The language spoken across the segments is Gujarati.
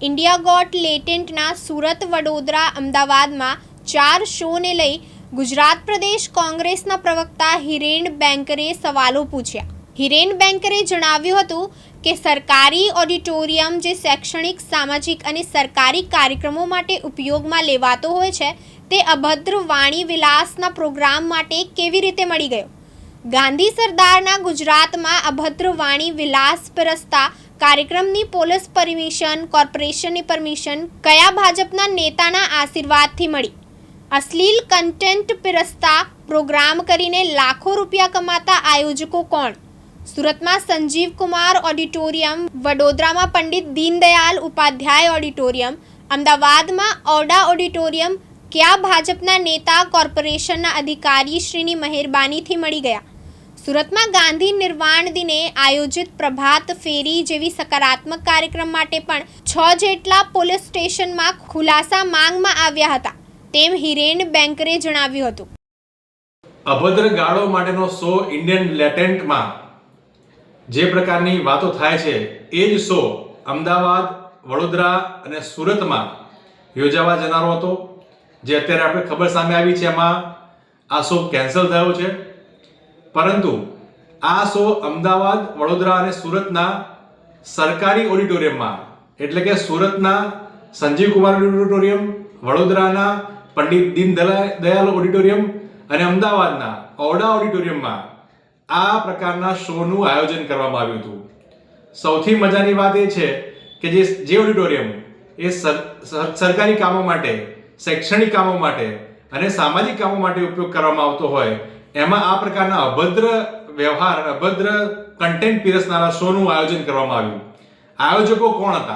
ઇન્ડિયા ગોટ લેટેન્ટના સુરત વડોદરા અમદાવાદમાં ચાર શોને લઈ ગુજરાત પ્રદેશ કોંગ્રેસના પ્રવક્તા હિરેન બેન્કરે સવાલો પૂછ્યા. હિરેન બેન્કરે જણાવ્યું હતું કે સરકારી ઓડિટોરિયમ જે શૈક્ષણિક, સામાજિક અને સરકારી કાર્યક્રમો માટે ઉપયોગમાં લેવાતો હોય છે, તે અભદ્ર વાણી વિલાસના પ્રોગ્રામ માટે કેવી રીતે મળી ગયો? ગાંધી સરદારના ગુજરાતમાં અભદ્ર વાણી વિલાસ પરસ્તા કાર્યક્રમની પોલીસ પરમિશન, કોર્પોરેશનની પરમિશન કયા ભાજપના નેતાના આશીર્વાદથી મળી? અશ્લીલ કન્ટેન્ટ પીરસતા પ્રોગ્રામ કરીને લાખો રૂપિયા કમાતા આયોજકો કોણ? સુરતમાં સંજીવ કુમાર ઓડિટોરિયમ, વડોદરામાં પંડિત દીનદયાલ ઉપાધ્યાય ઓડિટોરિયમ, અમદાવાદમાં ઓડા ઓડિટોરિયમ, કયા ભાજપના નેતા, કોર્પોરેશનના અધિકારીશ્રીની મહેરબાનીથી મળી ગયા? સુરતમાં ગાંધી નિર્વાણ દિને આયોજિત પ્રભાત ફેરી જેવી સકારાત્મક કાર્યક્રમ માટે પણ છ જેટલા પોલીસ સ્ટેશનમાં ખુલાસા માંગમાં આવ્યા હતા. તેમ હિરેન બેન્કરે જણાવ્યું હતું. અભદ્ર ગાળો માટેનો શો ઇન્ડિયન લેટેન્ટમાં. જે પ્રકારની વાતો થાય છે, એ જ શો અમદાવાદ, વડોદરા અને સુરતમાં યોજાવા જનારો હતો. જે અત્યારે આપણે ખબર સામે આવી છે, એમાં આ શો કેન્સલ થયો છે. પરંતુ આ શો અમદાવાદ, વડોદરા અને સુરતના સરકારી ઓડિટોરિયમમાં, એટલે કે સુરતના સંજીવ કુમાર ઓડિટોરિયમ, વડોદરાના પંડિત દીન દયાલ ઓડિટોરિયમ અને અમદાવાદના ઓરડા ઓડિટોરિયમમાં આ પ્રકારના શોનું આયોજન કરવામાં આવ્યું હતું. સૌથી મજાની વાત એ છે કે જે જે ઓડિટોરિયમ એ સર- સર- સરકારી કામો માટે, શૈક્ષણિક કામો માટે અને સામાજિક કામો માટે ઉપયોગ કરવામાં આવતો હોય એમાં આ પ્રકારના અભદ્ર વ્યવહાર અભદ્ર કન્ટેન્ટ પીરસનારા શોનું આયોજન કરવામાં આવ્યું. આયોજકો કોણ હતા?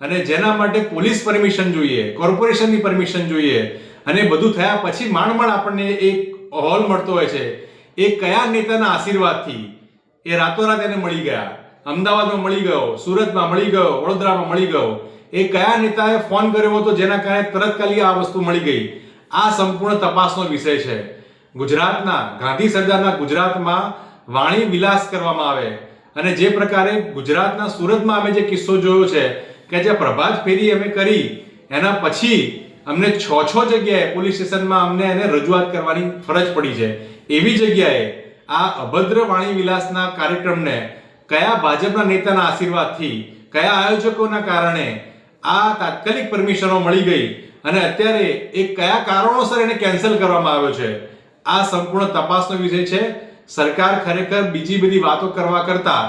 અને જેના માટે પોલીસ પરમિશન જોઈએ, કોર્પોરેશનની પરમિશન જોઈએ, અને બધું થયા પછી માંડ માંડ આપણને એક હોલ મળતો હોય છે. એ કયા નેતાના આશીર્વાદથી? એ રાતોરાત એને મળી ગયા. અમદાવાદમાં મળી ગયો, સુરતમાં મળી ગયો, વડોદરામાં મળી ગયો. એ કયા નેતાએ ફોન કર્યો હતો જેના કારણે તરતકાલી આ વસ્તુ મળી ગઈ? આ સંપૂર્ણ તપાસનો વિષય છે. ગુજરાતના, ગાંધી સરદારના ગુજરાતમાં વાણી વિલાસ કરવામાં આવે. અને જે પ્રકારે ગુજરાતના સુરતમાં અમે જે કિસ્સો જોયો છે, કે જે પ્રભાત ફેરી અમે કરી, એના પછી અમને છ છ જગ્યાએ પોલીસ સ્ટેશનમાં અમને એને રજૂઆત કરવાની ફરજ પડી છે. એવી જગ્યાએ આ અભદ્ર વાણી વિલાસના કાર્યક્રમને કયા ભાજપના નેતાના આશીર્વાદથી, કયા આયોજકોના કારણે આ તાત્કાલિક પરમિશનો મળી ગઈ? અને અત્યારે એ કયા કારણોસર એને કેન્સલ કરવામાં આવ્યો છે? આ સંપૂર્ણ તપાસનો વિષય છે. સરકાર ખરેખર બીજી બધી વાતો કરવા કરતા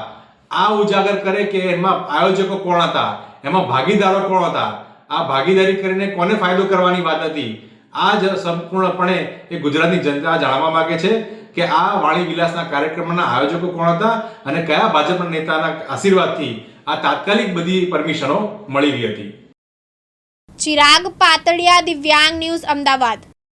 આ ઉજાગર કરે કે એમાં આયોજકો કોણ હતા? એમાં ભાગીદારો કોણ હતા? આ ભાગીદારી કરીને કોને ફાયદો કરવાની વાત હતી? આ જ સંપૂર્ણપણે એ ગુજરાતની જનતા જાણવા માંગે છે કે આ વાણી વિલાસના કાર્યક્રમના આયોજકો કોણ હતા અને કયા ભાજપના નેતાના આશીર્વાદથી આ તાત્કાલિક બધી પરમિશનો મળી ગઈ હતી. ચિરાગ પાતળિયા દિવ્યાંગ ન્યૂઝ અમદાવાદ.